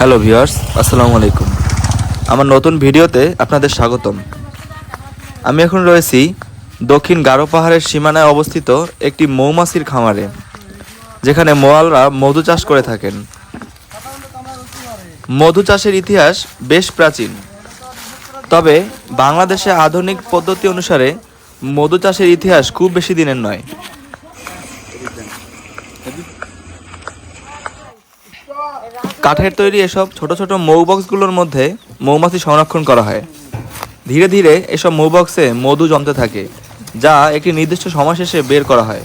Hello viewers, আসসালামু আলাইকুম। আমার নতুন ভিডিওতে আপনাদের স্বাগতম। আমি এখন রয়েছি দক্ষিণ গারো পাহাড়ের সীমানায় অবস্থিত একটি মৌমাছির খামারে, যেখানে মোয়ালরা মধু চাষ করে থাকেন। মধু চাষের ইতিহাস বেশ প্রাচীন। তবে বাংলাদেশে আধুনিক পদ্ধতি অনুসারে মধু চাষের ইতিহাস খুব বেশি দিনের নয়। কাঠের তৈরি এসব ছোট ছোট মৌ বক্সগুলোর মধ্যে মৌমাছি সংরক্ষণ করা হয়। ধীরে ধীরে এসব মৌ বক্সে মধু জমতে থাকে, যা একটি নির্দিষ্ট সময় শেষে বের করা হয়।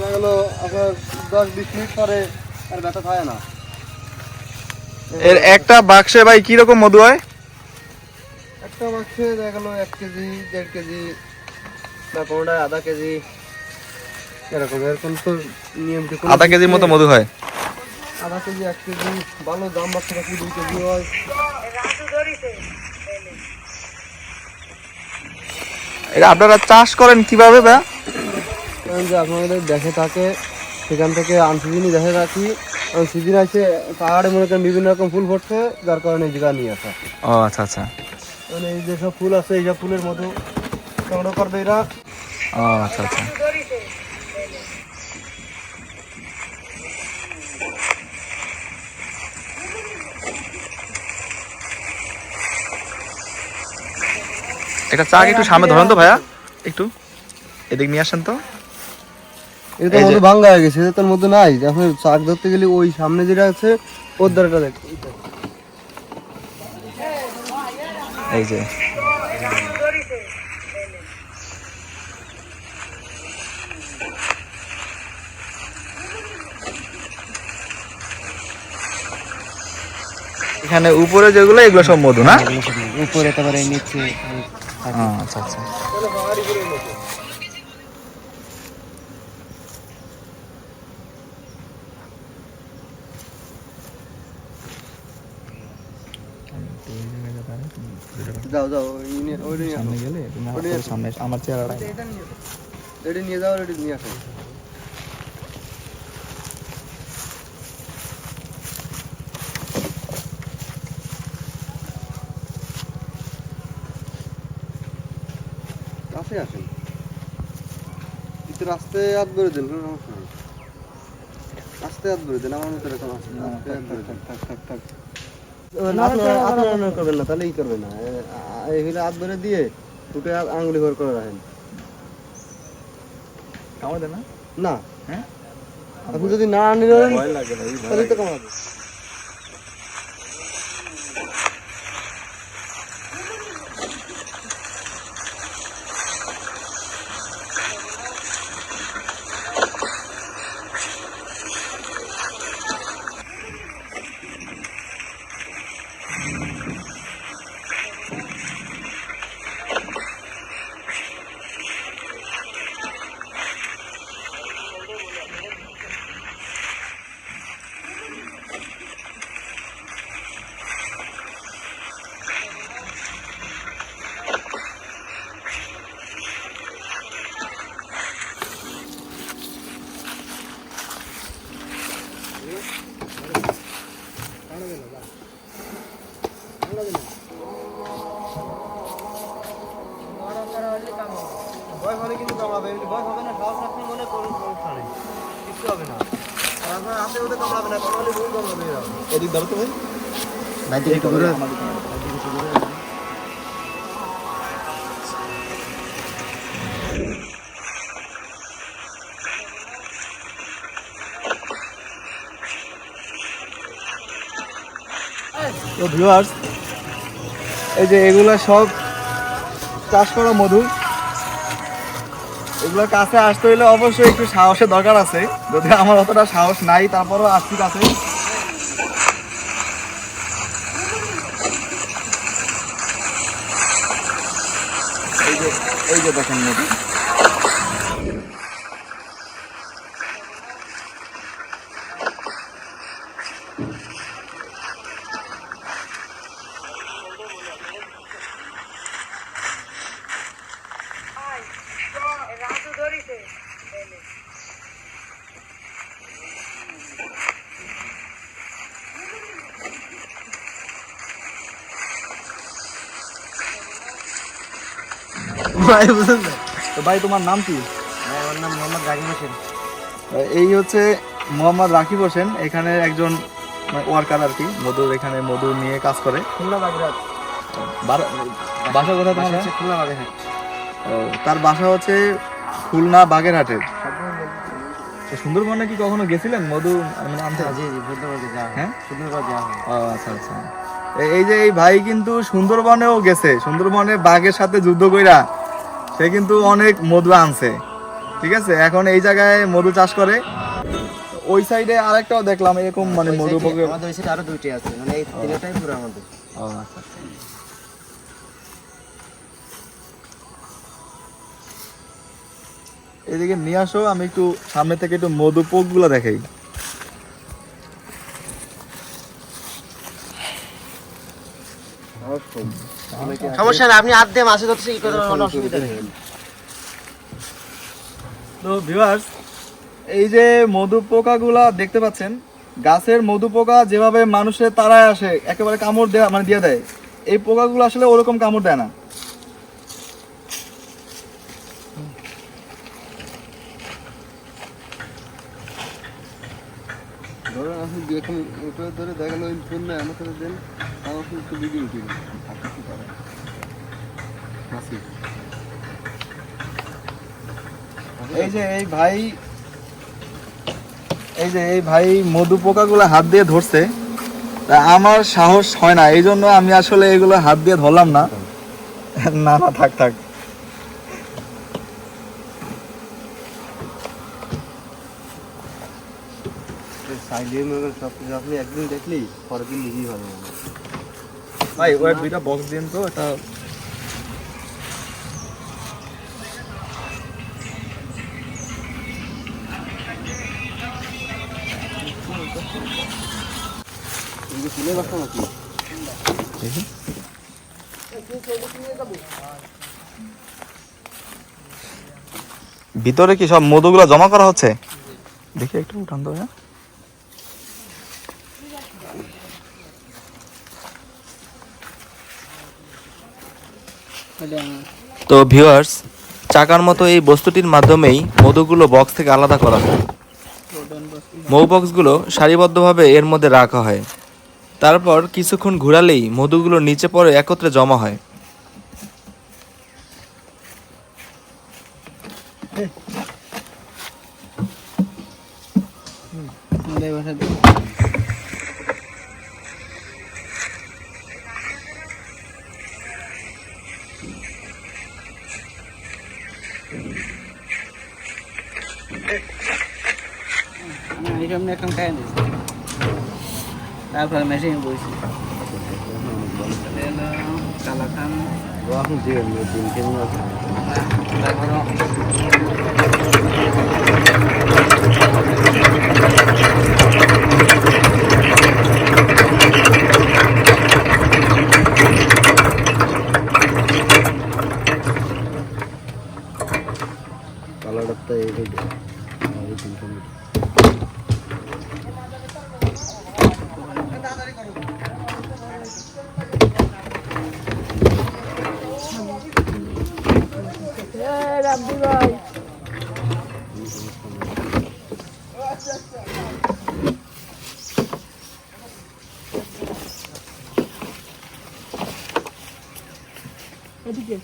দেখা গেলো আপনার দশ বিশ মিনিট পরে আর ব্যথা থাকে না। এর একটা বাক্সে ভাই কি রকম মধু হয়? একটা মাছে দেখা গেলো এক কেজি দেড় কেজি বা কোনোটায় আধা কেজি এরকম। এরকম তো নিয়ম কি আধা কেজির মতো মধু হয়? আধা কেজি এক কেজি ভালো দাম বাচ্চা রাখি দুই কেজি হয়? এটা আপনারা চাষ করেন কীভাবে ভাই? যে আপনাদের দেখে থাকে সেখান থেকে আনসিজনই দেখে রাখি সিজন আছে পাহাড়ে মনে করেন বিভিন্ন রকম ফুল ফুটছে যার কারণে এই জায়গা নিয়ে আসা। ও আচ্ছা আচ্ছা। মানে এই যেসব ফুল আছে এই সব ফুলের মতো সংগ্রহ করবে এরা। ও আচ্ছা আচ্ছা। একটা চা একটু সামনে ধরেন তো ভাইয়া। একটু। এদিক নিয়ে আসেন তো। এটা মধ্যে ভাঙ্গা হয়ে গেছে তোর মধ্যে নাই। এখন শাক ধরতে গেলে ওই সামনে যেটা আছে ওর দ্বারাটা দেখ। এই যে। এখানে উপরে যেগুলো এগুলো সব মধু না? উপরে তারপরে নিচে আচ্ছা আচ্ছা। যাও যাও। সামনে গেলে সামনে আমার চেহারাটা এটা নিয়ে যাও। এটা নিয়ে আসো। কাছে আসেন। কিন্তু রাস্তায় হাত ভরে দেন কোনো সমস্যা নেই। হাত দেন আমার মতো এরকম আছে। রাস্তায় হাত ভরে দেন। আপনারা আপনারা না করবেন না তাহলে ই করবেন না। এ- আ- এই হলে হাত ধরে দিয়ে দুটো আ- আঙ্গুলি ভর করে রাখেন। না? না। হ্যাঁ? আপনি যদি না নিলেন তাহলে তো কামাবে এদিক ধরো তো ভাই। ভাই একটু ঘুরে তো ভিউয়ার্স এই যে এগুলো সব চাষ করা মধু। এগুলোর কাছে আসতে হলে অবশ্যই একটু সাহসের দরকার আছে। যদি আমার অতটা সাহস নাই তারপরও আসছি কাছে এই যে এই যে দেখেন নদী। রাজু ধরিছে। ভাই বুঝলেন তো? ভাই তোমার নাম কি? আমার নাম মোহাম্মদ রাকিব হোসেন। এই হচ্ছে মোহাম্মদ রাকিব হোসেন। এখানে একজন ওয়ার্কার আর কি মধুর এখানে মধু নিয়ে কাজ করে। খুলনা বাসা কোথায় তোমার? হচ্ছে খুলনা বাগেরহাট। তার বাসা হচ্ছে খুলনা বাগেরহাটের। তো সুন্দরবনে কি কখনো গেছিলেন মধু মানে আনতে? জি জি সুন্দরবনে যাওয়া হ্যাঁ? সুন্দরবন যাওয়া ও আচ্ছা আচ্ছা। এই যে এই ভাই কিন্তু সুন্দরবনেও গেছে। সুন্দরবনে বাঘের সাথে যুদ্ধ কইরা সে কিন্তু অনেক মধু আনছে। ঠিক আছে? এখন এই জায়গায় মধু চাষ করে। ওই সাইডে আরেকটাও দেখলাম এরকম মানে মধু পকে- আমাদের ওই সাইডে আরও দুইটি আছে। মানে এই তিনটাই পুরো আমাদের। ও আচ্ছা। এদিকে নিয়ে আসো আমি একটু সামনে থেকে একটু মধু পোকগুলো দেখাই সমস্যা না আপনি হাত দিয়ে মাছে ধরতে কি করতে কোনো অসুবিধা নেই। তো ভিউয়ার্স এই যে মধু পোকাগুলা দেখতে পাচ্ছেন গাছের মধু পোকা যেভাবে মানুষের তারায় আসে একেবারে কামড় দেয়া মানে দিয়ে দেয় এই পোকাগুলো আসলে ওরকম কামড় দেয় না। ওটা ধরে ফোন আমার কাছে দেন। আমার ফোন একটু এই যে এই ভাই, এই যে এই ভাই মধু পোকাগুলো হাত দিয়ে ধরছে, তা আমার সাহস হয় না। এই জন্য আমি আসলে এগুলো হাত দিয়ে ধরলাম না। না না, থাক থাক। সাইডে সব কিছু আপনি একদিন দেখলেই পরের দিন নিজেই হবে ভাই ওই দুইটা বক্স দিন তো এটা কিন্তু শুনে পাচ্ছ নাকি? ভিতরে কি সব মধুগুলো জমা করা হচ্ছে? দেখি একটু উঠান তো হ্যাঁ তো ভিউয়ার্স, চাকার মতো এই বস্তুটির মাধ্যমেই মধুগুলো বক্স থেকে আলাদা করা হয়। মৌ বক্সগুলো সারিবদ্ধভাবে এর মধ্যে রাখা হয়। তারপর কিছুক্ষণ ঘোরালেই মধুগুলো নিচে পড়ে একত্রে জমা হয়। এইরকম এখন খাই দিচ্ছি তারপরে মেশিন বইছি কালাকান ও আপনি দিবেন দিন কেমন আছে তারপরে কালারটা তো এইটাই দেয় আমাদের তিনশো মিটার এদিকে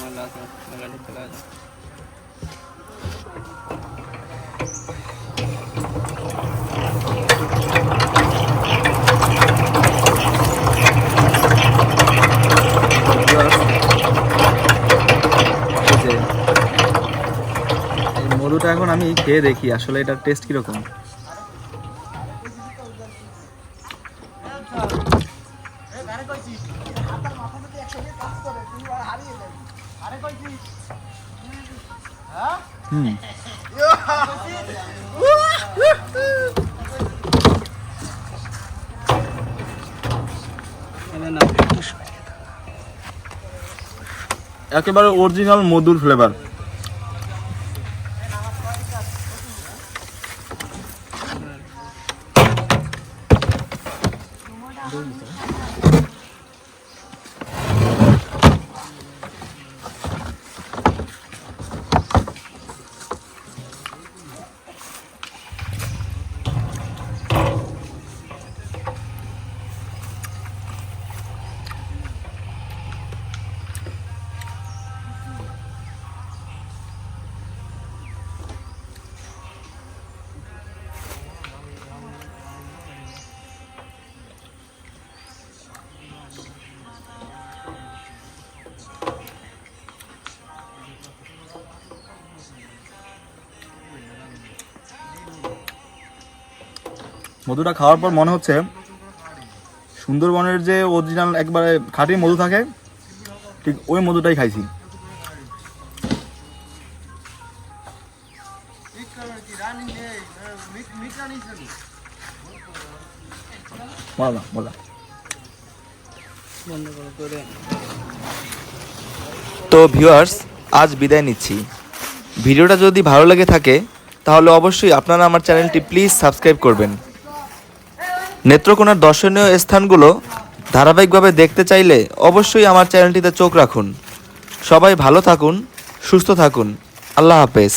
মালা লাগালে চলা যায় এখন আমি খেয়ে দেখি আসলে এটার টেস্ট কীরকম। একেবারে অরিজিনাল মধুর ফ্লেভার दोन दिवसात মধুটা খাওয়ার পর মনে হচ্ছে সুন্দরবনের যে অরিজিনাল একবারে খাঁটি মধু থাকে ঠিক ওই মধুটাই খাইছি। বলা বলা তো ভিউয়ার্স আজ বিদায় নিচ্ছি। ভিডিওটা যদি ভালো লেগে থাকে তাহলে অবশ্যই আপনারা আমার চ্যানেলটি প্লিজ সাবস্ক্রাইব করবেন। নেত্রকোনার দর্শনীয় স্থানগুলো ধারাবাহিকভাবে দেখতে চাইলে অবশ্যই আমার চ্যানেলটিতে চোখ রাখুন। সবাই ভালো থাকুন, সুস্থ থাকুন। আল্লাহ হাফেজ।